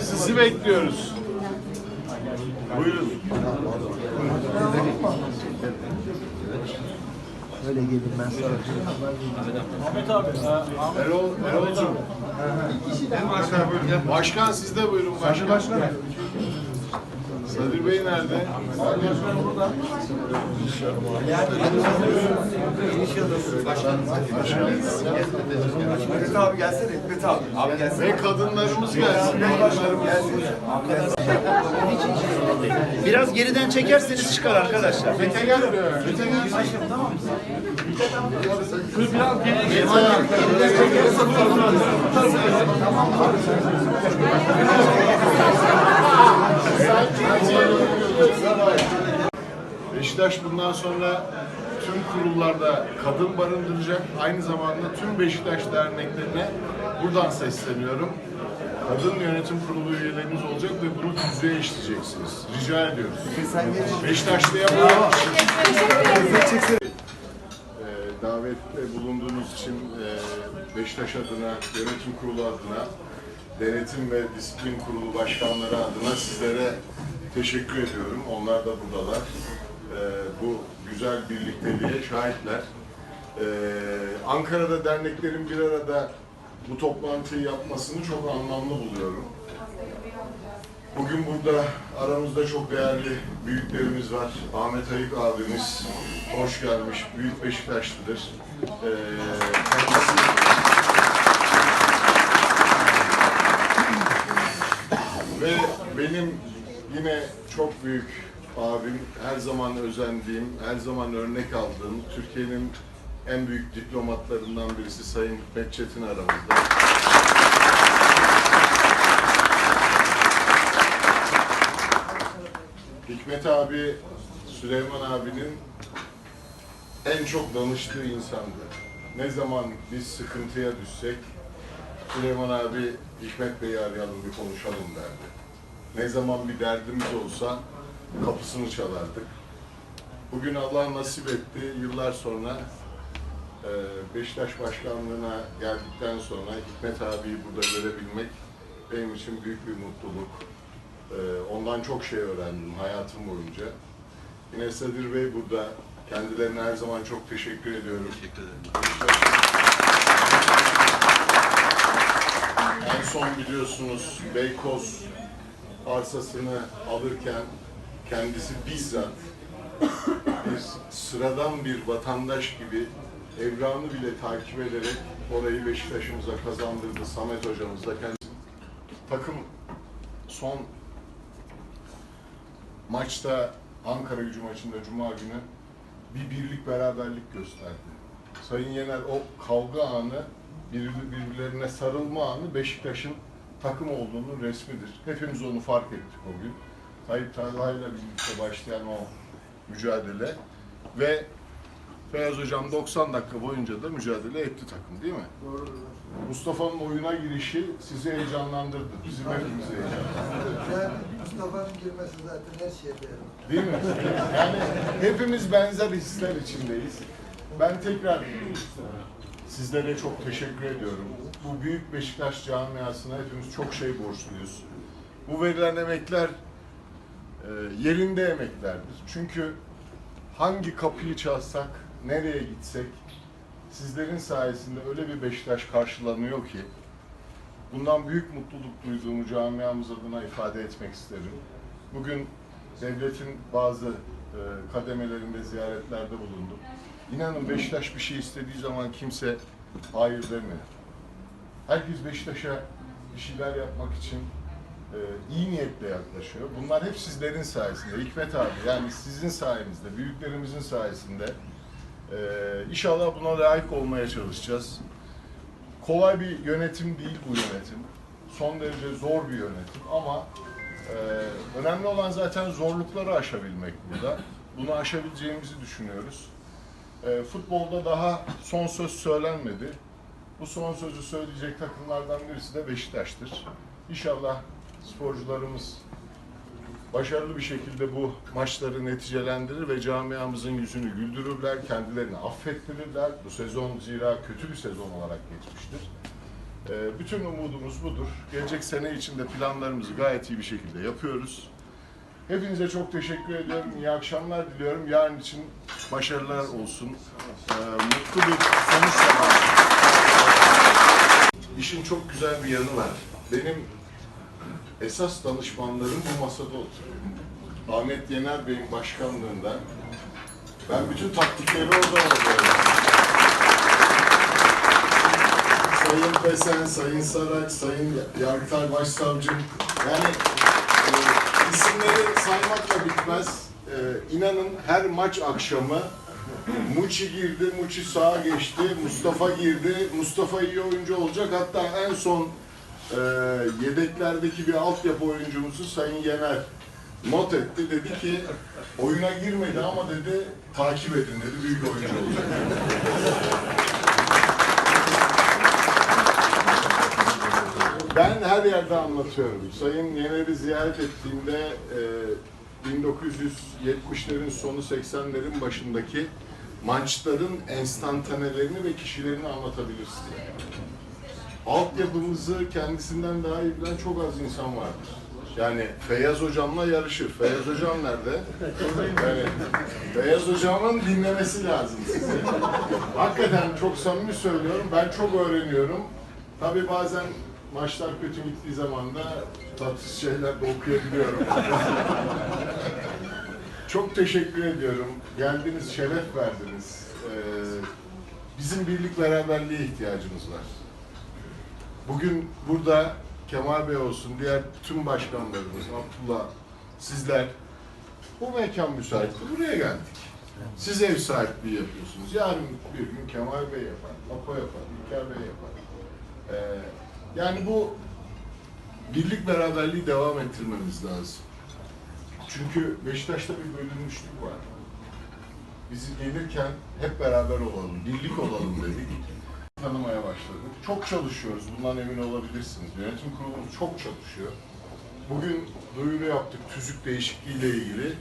Sizi bekliyoruz. Buyurun. Öyle gelin ben sana. Erol, Erol'cum. Başkan siz de buyurun başkan. Sadir Bey nerede? Hikmet abi gelsene Hikmet abi. Abi gelsene. Ve kadınlarımız gelsin. Biraz geriden çekerseniz çıkar arkadaşlar. Mete gel. Mete gel. Beşiktaş bundan sonra tüm kurullarda kadın barındıracak. Aynı zamanda tüm Beşiktaş derneklerine buradan sesleniyorum. Kadın yönetim kurulu üyeleriniz olacak ve bunu tüzüğe işleyeceksiniz. Rica ediyoruz. Beşiktaşlı'ya bu e, davette bulunduğunuz için e, Beşiktaş adına, yönetim kurulu adına, denetim ve disiplin kurulu başkanları adına sizlere teşekkür ediyorum. Onlar da buradalar. E, bu güzel birlikteliğe şahitler. E, Ankara'da derneklerin bir arada bu toplantıyı yapmasını çok anlamlı buluyorum. Bugün burada aramızda çok değerli büyüklerimiz var. Ahmet Ayık abimiz hoş gelmiş. Büyük Beşiktaşlıdır. Ee, kendisi... Ve benim yine çok büyük abim, her zaman özendiğim, her zaman örnek aldığım, Türkiye'nin en büyük diplomatlarından birisi Sayın Hikmet Çetin aramızda. Hikmet abi, Süleyman abinin en çok danıştığı insandı. Ne zaman biz sıkıntıya düşsek, Süleyman abi Hikmet Bey'i arayalım bir konuşalım derdi. Ne zaman bir derdimiz olsa kapısını çalardık. Bugün Allah nasip etti, yıllar sonra e, Beşiktaş Başkanlığı'na geldikten sonra Hikmet abiyi burada görebilmek benim için büyük bir mutluluk. Ee, Ondan çok şey öğrendim hayatım boyunca. Yine Sadir Bey burada. Kendilerine her zaman çok teşekkür ediyorum. Teşekkür ederim. En son biliyorsunuz Beykoz arsasını alırken kendisi bizzat bir sıradan bir vatandaş gibi evranı bile takip ederek orayı Beşiktaş'ımıza kazandırdı. Samet hocamız da kendisi. Takım son maçta Ankara gücü maçında Cuma günü bir birlik beraberlik gösterdi. Sayın Yener o kavga anı, bir- birbirlerine sarılma anı Beşiktaş'ın takım olduğunun resmidir. Hepimiz onu fark ettik o gün. Tayyip Talha'yla birlikte başlayan o mücadele ve Beyaz Hocam 90 dakika boyunca da mücadele etti takım değil mi? Mustafa'nın oyuna girişi sizi heyecanlandırdı. Bizim hepimizi heyecanlandırdı. Yani Mustafa'nın girmesi zaten her şeye değer. Değil mi? Yani hepimiz benzer hisler içindeyiz. Ben tekrar sizlere çok teşekkür ediyorum. Bu büyük Beşiktaş camiasına hepimiz çok şey borçluyuz. Bu verilen emekler e, yerinde emeklerdir. Çünkü hangi kapıyı çalsak, nereye gitsek sizlerin sayesinde öyle bir Beşiktaş karşılanıyor ki bundan büyük mutluluk duyduğumu camiamız adına ifade etmek isterim. Bugün devletin bazı e, kademelerinde ziyaretlerde bulundum. İnanın Beşiktaş bir şey istediği zaman kimse hayır demiyor. Herkes Beşiktaş'a bir şeyler yapmak için e, iyi niyetle yaklaşıyor. Bunlar hep sizlerin sayesinde. Hikmet abi yani sizin sayenizde, büyüklerimizin sayesinde. E, inşallah buna layık olmaya çalışacağız. Kolay bir yönetim değil bu yönetim. Son derece zor bir yönetim ama e, önemli olan zaten zorlukları aşabilmek burada. Bunu aşabileceğimizi düşünüyoruz. E, futbolda daha son söz söylenmedi. Bu son sözü söyleyecek takımlardan birisi de Beşiktaş'tır. İnşallah sporcularımız başarılı bir şekilde bu maçları neticelendirir ve camiamızın yüzünü güldürürler, kendilerini affettirirler. Bu sezon zira kötü bir sezon olarak geçmiştir. Ee, bütün umudumuz budur. Gelecek sene içinde planlarımızı gayet iyi bir şekilde yapıyoruz. Hepinize çok teşekkür ediyorum. İyi akşamlar diliyorum. Yarın için başarılar olsun. Ee, mutlu bir sonuç. İşin çok güzel bir yanı var. Benim esas danışmanlarım bu masada oturuyor. Ahmet Yener Bey'in başkanlığında ben bütün taktikleri orada alıyorum. Sayın Pesen, Sayın Sarak, Sayın Yargıtay Başsavcım. Yani isimleri saymakla bitmez. E, inanın her maç akşamı Muçi girdi, Muçi sağa geçti, Mustafa girdi, Mustafa iyi oyuncu olacak. Hatta en son e, yedeklerdeki bir altyapı oyuncumuzu Sayın Yener not etti. Dedi ki oyuna girmedi ama dedi takip edin dedi büyük oyuncu olacak. Ben her yerde anlatıyorum. Sayın Yener'i ziyaret ettiğimde e, 1970'lerin sonu 80'lerin başındaki maçların enstantanelerini ve kişilerini anlatabilirsin. Altyapımızı kendisinden daha iyi bilen çok az insan vardır. Yani Feyyaz Hocam'la yarışır. Feyyaz Hocam nerede? Yani Feyyaz Hocam'ın dinlemesi lazım size. Hakikaten çok samimi söylüyorum. Ben çok öğreniyorum. Tabii bazen maçlar kötü gittiği zaman da tatsız şeyler de okuyabiliyorum. çok teşekkür ediyorum. Geldiniz, şeref verdiniz. Ee, bizim birlik beraberliğe ihtiyacımız var. Bugün burada Kemal Bey olsun, diğer tüm başkanlarımız, Abdullah, sizler bu mekan müsaitti. Buraya geldik. Siz ev sahipliği yapıyorsunuz. Yarın bir gün Kemal Bey yapar, Apo yapar, İlker Bey yapar. Ee, yani bu birlik beraberliği devam ettirmemiz lazım. Çünkü Beşiktaş'ta bir bölünmüşlük var. Biz gelirken hep beraber olalım, birlik olalım dedik. Tanımaya başladık. Çok çalışıyoruz, bundan emin olabilirsiniz. Yönetim kurulumuz çok çalışıyor. Bugün duyuru yaptık tüzük değişikliğiyle ilgili.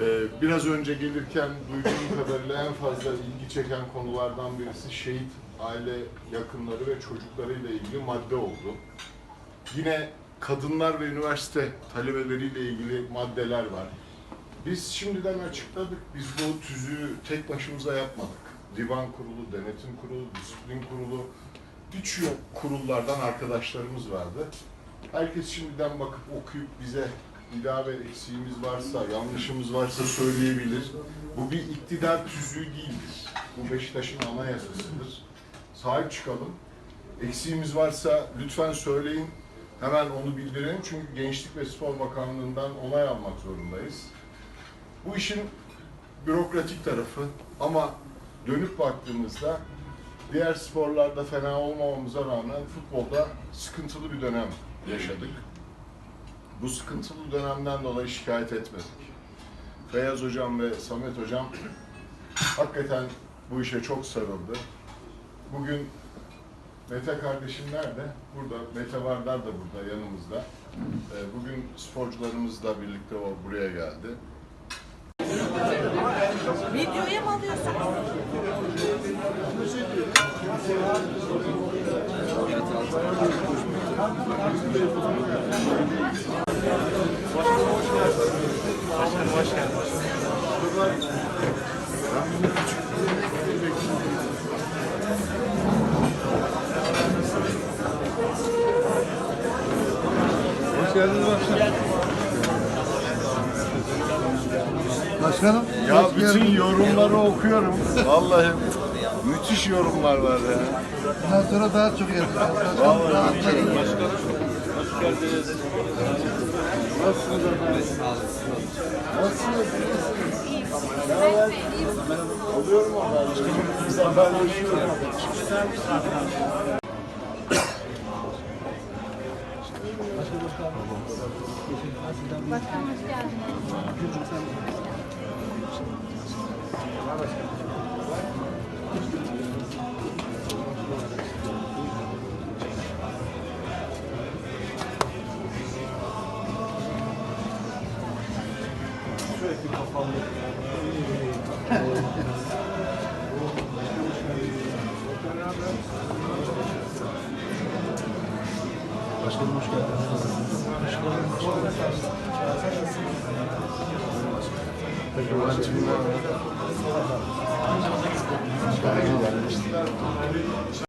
Ee, biraz önce gelirken duyduğum kadarıyla en fazla ilgi çeken konulardan birisi şehit aile yakınları ve çocuklarıyla ilgili madde oldu. Yine kadınlar ve üniversite talebeleriyle ilgili maddeler var. Biz şimdiden açıkladık. Biz bu tüzüğü tek başımıza yapmadık. Divan kurulu, denetim kurulu, disiplin kurulu, birçok kurullardan arkadaşlarımız vardı. Herkes şimdiden bakıp okuyup bize ilave eksiğimiz varsa, yanlışımız varsa söyleyebilir. Bu bir iktidar tüzüğü değildir. Bu Beşiktaş'ın anayasasıdır. Sahip çıkalım. Eksiğimiz varsa lütfen söyleyin. Hemen onu bildirelim çünkü Gençlik ve Spor Bakanlığı'ndan onay almak zorundayız. Bu işin bürokratik tarafı ama dönüp baktığımızda diğer sporlarda fena olmamamıza rağmen futbolda sıkıntılı bir dönem yaşadık. Bu sıkıntılı dönemden dolayı şikayet etmedik. Beyaz Hocam ve Samet Hocam hakikaten bu işe çok sarıldı. Bugün Mete kardeşim nerede? Burada. Mete Vardar da burada yanımızda. Ee, Bugün sporcularımızla birlikte o buraya geldi. Videoya mı alıyorsun? Başkanım. Okuyorum. Vallahi müthiş yorumlar var ya. Bundan sonra daha çok yapacağız. Vallahi Alıyorum haberleri. Biz haberleşiyoruz. Başkan hoş geldiniz. Sürekli kapalı. Başkanım hoş geldiniz. Başkanım hoş geldiniz. Thank you.